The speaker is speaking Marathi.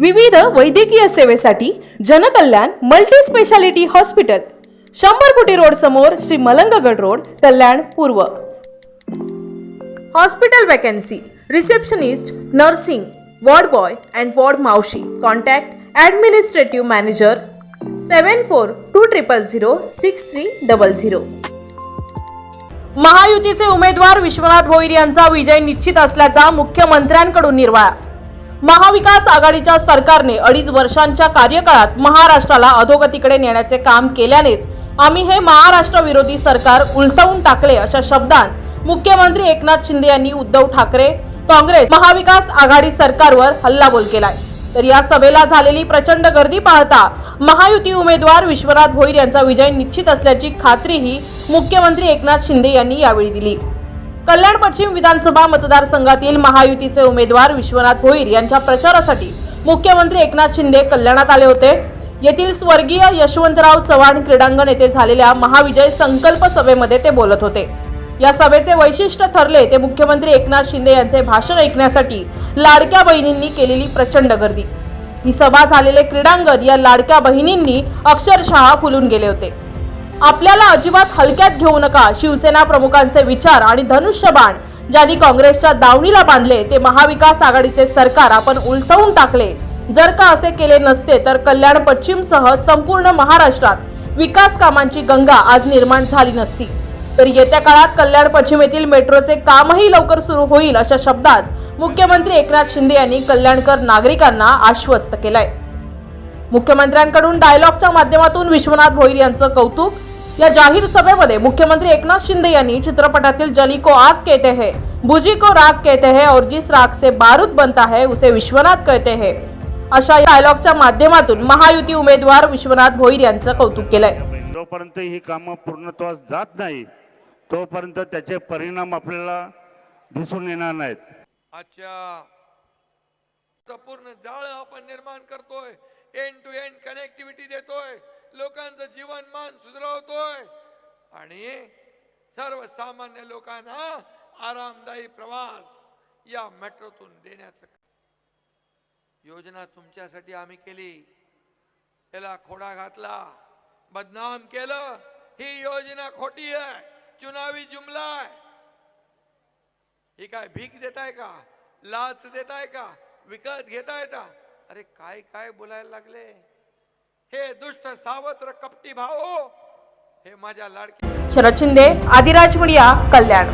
विविध वैद्यकीय सेवेसाठी जनकल्याण मल्टी स्पेशालिटी हॉस्पिटल शंभर कोटी रोड समोर श्री मलंगगड रोड कल्याण पूर्व. Hospital vacancy receptionist nursing ward boy and ward मावशी. Contact administrative manager seven four two triple zero six three double zero महायुतीचे उमेदवार विश्वनाथ भोईर यांचा विजय निश्चित असल्याचा मुख्यमंत्र्यांकडून निर्वाळा. महाविकास आघाडीच्या सरकारने अडीच वर्षांच्या कार्यकाळात महाराष्ट्राला अधोगतीकडे नेण्याचे काम केल्यानेच आम्ही हे महाराष्ट्र विरोधी सरकार उलटवून टाकले अशा शब्दांत मुख्यमंत्री एकनाथ शिंदे यांनी उद्धव ठाकरे काँग्रेस महाविकास आघाडी सरकारवर हल्लाबोल केलाय. तर या सभेला झालेली प्रचंड गर्दी पाहता महायुती उमेदवार विश्वनाथ भोईर यांचा विजय निश्चित असल्याची खात्रीही मुख्यमंत्री एकनाथ शिंदे यांनी यावेळी दिली. कल्याण पश्चिम विधानसभा मतदारसंघातील महायुतीचे उमेदवार विश्वनाथ भोईर यांच्या प्रचारासाठी मुख्यमंत्री एकनाथ शिंदे कल्याणात आले होते. येथील स्वर्गीय यशवंतराव चव्हाण क्रीडांगण येथे झालेल्या महाविजय संकल्प सभेमध्ये ते बोलत होते. या सभेचे वैशिष्ट्य ठरले ते मुख्यमंत्री एकनाथ शिंदे यांचे भाषण ऐकण्यासाठी लाडक्या बहिणींनी केलेली प्रचंड गर्दी. ही सभा झालेले क्रीडांगण या लाडक्या बहिणींनी अक्षरशः फुलून गेले होते. आपल्याला अजिबात हलक्यात घेऊ नका. शिवसेना प्रमुखांचे विचार आणि धनुष्यबाण ज्यांनी काँग्रेसच्या दावणीला बांधले ते महाविकास आघाडीचे सरकार आपण उलटवून टाकले. जर का असे केले नसते तर कल्याण पश्चिमसह संपूर्ण महाराष्ट्रात विकास कामांची गंगा आज निर्माण झाली नसती. तर येत्या काळात कल्याण पश्चिम येथील मेट्रोचे कामही लवकर सुरू होईल अशा शब्दात मुख्यमंत्री एकनाथ शिंदे यांनी कल्याणकर नागरिकांना आश्वस्त केलंय. मुख्यमंत्र्यांकडून डायलॉगच्या माध्यमातून विश्वनाथ भोईर यांचं कौतुक या जाहीर सभेमध्ये मुख्यमंत्री एकनाथ शिंदे यांनी चित्रपटातील जली को आग कहते हैं बुजी को राग कहते हैं और जिस राग से बारूद बनता है उसे विश्वनाथ कहते हैं. अशा डायलॉगच्या माध्यमातून महायुती उमेदवार विश्वनाथ भोईर यांचं कौतुक केलंय. जोपर्यंत ही कामं पूर्णत्वास जात नाही तोपर्यंत त्याचे परिणाम आपल्याला दिसून येणार नाहीत. अच्छा पूर्ण जाळ आपण निर्माण करतोय एंड टू एंड कनेक्टिव्हिटी देतोय. लोकांचं जीवनमान सुधारवतोय. आणि सर्वसामान्य लोकांना आरामदायी प्रवास या मेट्रोतून देण्याचं योजना तुमच्यासाठी आम्ही केली. त्याला खोडा घातला. बदनाम केलं. ही योजना खोटी आहे. चुनावी जुमला आहे. ही काय भीक देताय का? लाच देताय का? विकत घेताय का? अरे काय काय बोलायला लागले? हे दुष्ट सावत्र कपटी भाऊ हे माझ्या लाडकी शरद शिंदे आदिराज मीडिया कल्याण.